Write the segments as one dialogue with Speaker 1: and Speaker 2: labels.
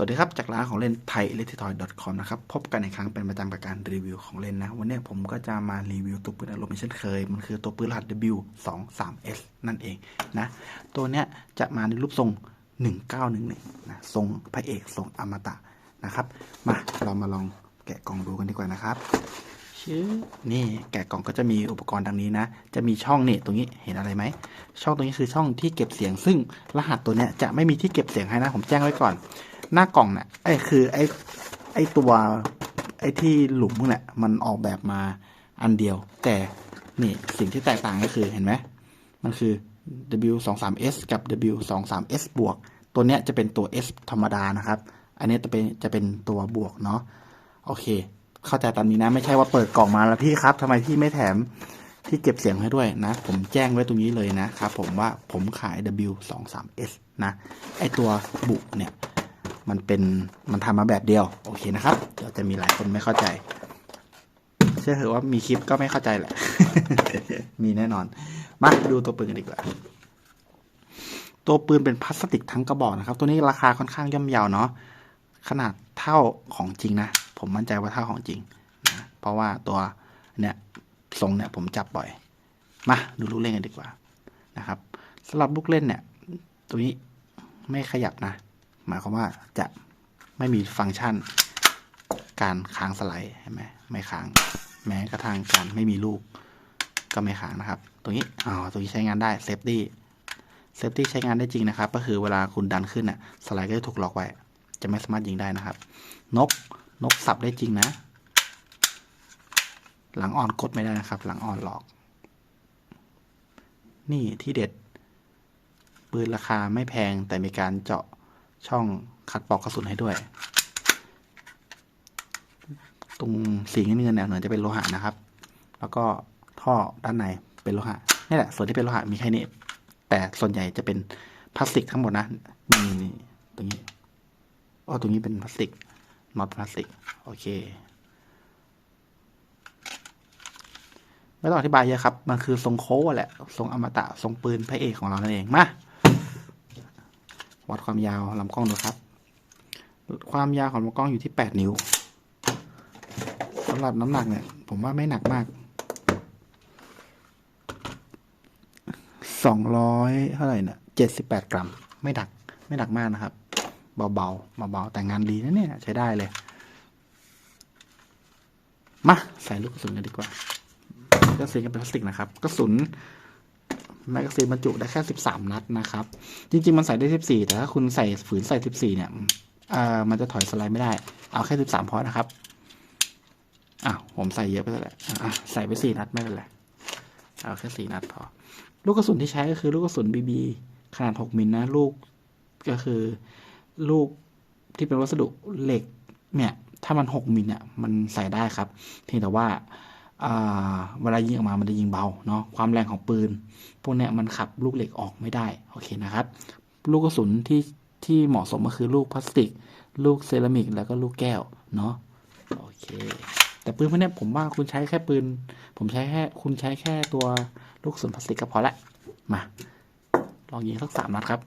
Speaker 1: สวัสดีครับ จากร้านของเล่นไทย e l e c t r o y c o m นะครับ พบกันในครั้งเป็นประจำกับการรีวิวของเล่นนะ วันนี้ผมก็จะมารีวิวตัวปืนอารมณ์เช่นเคย มันคือตัวปืนรหัส W23S นั่นเองนะ ตัวเนี้ยจะมาในรูปทรง 1911 นะ ทรงพระเอกทรงอมตะนะครับ มาเรามาลองแกะกล่องดูกันดีกว่านะครับชื่อนี่แกะกล่องก็จะมีอุปกรณ์ดังนี้นะ จะมีช่องนี่ตรงนี้เห็นอะไรไหม ช่องตรงนี้คือช่องที่เก็บเสียง ซึ่งรหัสตัวเนี้ยจะไม่มีที่เก็บเสียงให้นะ ผมแจ้งไว้ก่อน หน้ากล่องเนี่ยไอ้คือไอ้ไอ้ตัวไอ้ที่หลุมเนี่ยมันออกแบบมาอันเดียว แต่นี่สิ่งที่แตกต่างก็คือเห็นไหมมันคือ W23S กับ W23S บวก ตัวเนี้ยจะเป็นตัว S ธรรมดานะครับ อันนี้จะเป็นจะเป็นตัวบวกเนาะโอเค เข้าใจตามนี้นะ ไม่ใช่ว่าเปิดกล่องมาแล้วพี่ครับทำไมพี่ไม่แถมที่เก็บเสียงให้ด้วยนะ ผมแจ้งไว้ตรงนี้เลยนะครับผมว่าผมขาย W23S นะ ไอตัวบุเนี่ย มันเป็นมันทำมาแบบเดียว โอเคนะครับเดี๋ยวจะมีหลายคนไม่เข้าใจเชื่อเถอะว่ามีคลิปก็ไม่เข้าใจแหละ มีแน่นอน มาดูตัวปืนกันดีกว่าตัวปืนเป็นพลาสติกทั้งกระบอกนะครับ ตัวนี้ราคาค่อนข้างย่อมเยาวเนาะขนาดเท่าของจริงนะ ผมมั่นใจว่าเท่าของจริงนะเพราะว่าตัวเนี่ยทรงเนี่ยผมจับบ่อย มาดูลูกเล่นกันดีกว่านะครับสำหรับลูกเล่นเนี่ย ตัวนี้ไม่ขยับนะ หมายความว่าจะไม่มีฟังก์ชัน การค้างสไลด์เห็นไหมไม่ค้าง แม้กระทั่งการไม่มีลูก ก็ไม่ค้างนะครับ ตรงนี้อ๋อตรงนี้ใช้งานได้เซฟตี้เซฟตี้ใช้งานได้จริงนะครับ ก็คือเวลาคุณดันขึ้นน่ะสไลด์ก็จะถูกล็อกไว้ จะไม่สามารถยิงได้นะครับ นกนกสับได้จริงนะ หลังอ่อนกดไม่ได้นะครับ หลังอ่อนหลอก นี่ที่เด็ดปืนราคาไม่แพงแต่มีการเจาะ ช่องคัดปลอกกระสุนให้ด้วย ตรงสีเงินๆเนี่ยเหมือนจะเป็นโลหะนะครับ แล้วก็ท่อด้านในเป็นโลหะนี่แหละส่วนที่เป็นโลหะมีแค่นี้ แต่ส่วนใหญ่จะเป็นพลาสติกทั้งหมดนะนี่นี่ตรงนี้อ๋อตรงนี้เป็นพลาสติกน็อตพลาสติกโอเคไม่ต้องอธิบายเยอะครับ มันคือทรงโค้งแหละ ทรงอมตะ ทรงปืนพระเอกของเรานั่นเอง มา วัดความยาวลำกล้องดูครับ ความยาวของลำกล้องอยู่ที่แปดนิ้วสำหรับน้ำหนักเนี่ย ผมว่าไม่หนักมากสองร้อยเท่าไหร่เนี่ยเจ็ดสิบแปดกรัม ไม่หนัก ไม่หนักมากนะครับ เบาๆเบาๆแต่งานดีนะเนี่ย ใช้ได้เลย มา ใส่ลูกกระสุนกันดีกว่ากระสุนก็เป็นพลาสติกนะครับกระสุน แมกกาซีนบรรจุได้แค่สิบสามนัดนะครับ จริง ๆ มันใส่ได้สิบสี่แต่ถ้าคุณใส่ฝืนใส่สิบสี่เนี่ยอ่ามันจะถอยสไลด์ไม่ได้ เอาแค่สิบสามพอนะครับอ้าวผมใส่เยอะไปแล้วแหละอะใส่ไปสี่นัดไม่เป็นไร เอาแค่สี่นัดพอ ลูกกระสุนที่ใช้ก็คือลูกกระสุนบีบีขนาดหกมิลนะ ลูกก็คือ ลูกที่เป็นวัสดุเหล็กเนี่ย ถ้ามันหกมิลเนี่ย มันใส่ได้ครับ เพียงแต่ว่า เวลายิงออกมามันจะยิงเบาเนาะความแรงของปืน พวกเนี้ยมันขับลูกเหล็กออกไม่ได้โอเคนะครับ ลูกกระสุนที่ที่เหมาะสมก็คือลูกพลาสติก ลูกเซรามิกแล้วก็ลูกแก้วเนาะโอเค แต่ปืนพวกเนี้ยผมว่าคุณใช้แค่ปืน ผมใช้แค่คุณใช้แค่ตัวลูกกระสุนพลาสติกก็พอละมาลองยิงสักสามนัดครับ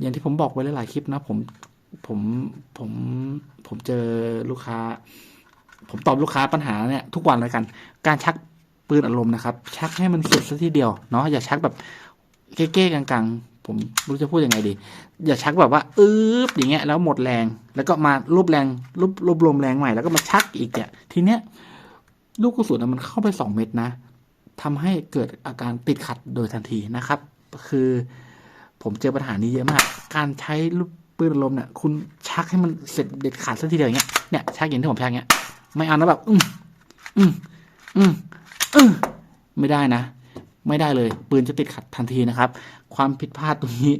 Speaker 1: อย่างที่ผมบอกไว้หลายๆคลิปนะผมผมผมผมเจอลูกค้า ผมตอบลูกค้าปัญหาเนี่ยทุกวันเลยกัน การชักปืนอารมณ์นะครับ ชักให้มันสุดซะทีเดียวเนาะอย่าชักแบบเก้ๆกังๆ ผมรู้จะพูดยังไงดี อย่าชักแบบว่าอืบอย่างเงี้ยแล้วหมดแรง แล้วก็มารูปแรงรูปรวบรวมแรงใหม่แล้วก็มาชักอีกเนี่ยทีเนี้ยลูกกระสุนมันเข้าไปสองเม็ดนะทำให้เกิดอาการติดขัดโดยทันทีนะครับ คือผมเจอปัญหานี้เยอะมาก การใช้ลูกปืนอารมณ์เนี่ยคุณชักให้มันเสร็จเด็ดขาดซะทีเดียวอย่างเงี้ยเนี่ยชักอย่างที่ผมชักเงี้ย ไม่เอานะแบบ อืมอืมอืมอืมไม่ได้นะ ไม่ได้เลย ปืนจะติดขัดทันทีนะครับ ความผิดพลาดตรงนี้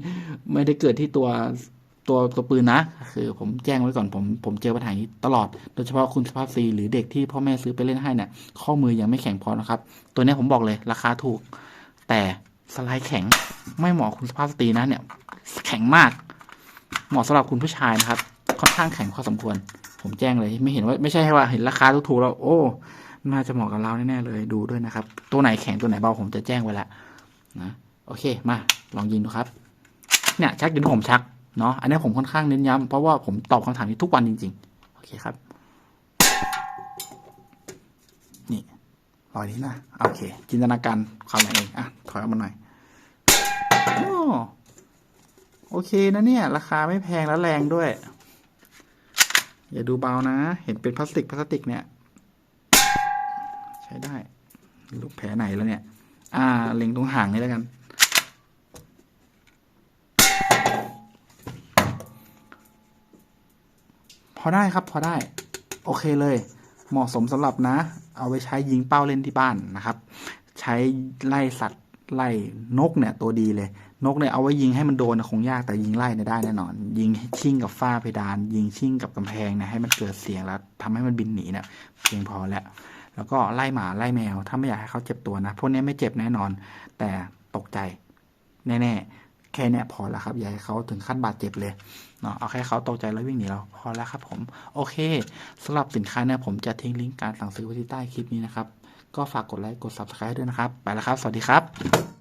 Speaker 1: ไม่ได้เกิดที่ตัวตัวตัวปืนนะ คือผมแจ้งไว้ก่อนผมผมเจอปัญหานี้ตลอด โดยเฉพาะคุณสภาพซีหรือเด็กที่พ่อแม่ซื้อไปเล่นให้เนี่ยข้อมือยังไม่แข็งพอนะครับ ตัวนี้ผมบอกเลยราคาถูก แต่สไลด์แข็งไม่เหมาะคุณสภาพสตรีนะเนี่ย แข็งมาก เหมาะสำหรับคุณผู้ชายนะครับ ค่อนข้างแข็งพอสมควร ผมแจ้งเลยไม่เห็นว่าไม่ใช่แค่ว่าเห็นราคาถูกๆแล้วโอ้น่าจะเหมาะกับเราแน่ๆเลยดูด้วยนะครับ ตัวไหนแข็งตัวไหนเบาผมจะแจ้งไว้ล้วนะโอเคมาลองยิงดูครับ เนี่ยชักยิงผมชักเนาะอันนี้ผมค่อนข้างเน้นย้ำเพราะว่าผมตอบคำถามนี้ทุกวันจริง ๆ โอเคครับ นี่รอยนี้นะโอเค จินตนาการความหมายเองอะถอยออกมาหน่อยโอ้โอเคนะเนี่ย ราคาไม่แพงและแรงด้วย อย่าดูเบานะ เห็นเป็นพลาสติกพลาสติกเนี่ย ใช้ได้ลูกแผลไหนแล้วเนี่ย อ่า เล็งตรงห่างนี้แล้วกัน พอได้ครับพอได้ โอเคเลย เหมาะสมสำหรับนะ เอาไปใช้ยิงเป้าเล่นที่บ้านนะครับ ใช้ไล่สัตว์ ไล่นกเนี่ยตัวดีเลย นกเนี่ยเอาไว้ยิงให้มันโดนคงยากแต่ยิงไล่เนี่ยได้แน่นอน ยิงชิ่งกับฝ้าเพดาน ยิงชิ่งกับกำแพงนี่ยให้มันเกิดเสียงแล้วทำให้มันบินหนีเนี่ยเพียงพอแล้ว แล้วก็ไล่หมาไล่แมว ถ้าไม่อยากให้เขาเจ็บตัวนะพวกนี้ไม่เจ็บแน่นอน แต่ตกใจแน่ๆแค่เนี้ยพอแล้วครับอย่าให้เขาถึงขั้นบาดเจ็บเลยเนาะเอาแค่เขาตกใจแล้ววิ่งหนีเราพอแล้วครับผม โอเคสำหรับสินค้าเนี่ยผมจะทิ้งลิงก์การสั่งซื้อไว้ที่ใต้คลิปนี้นะครับ ก็ฝากกดไลค์กด subscribe ด้วยนะครับ ไปแล้วครับ สวัสดีครับ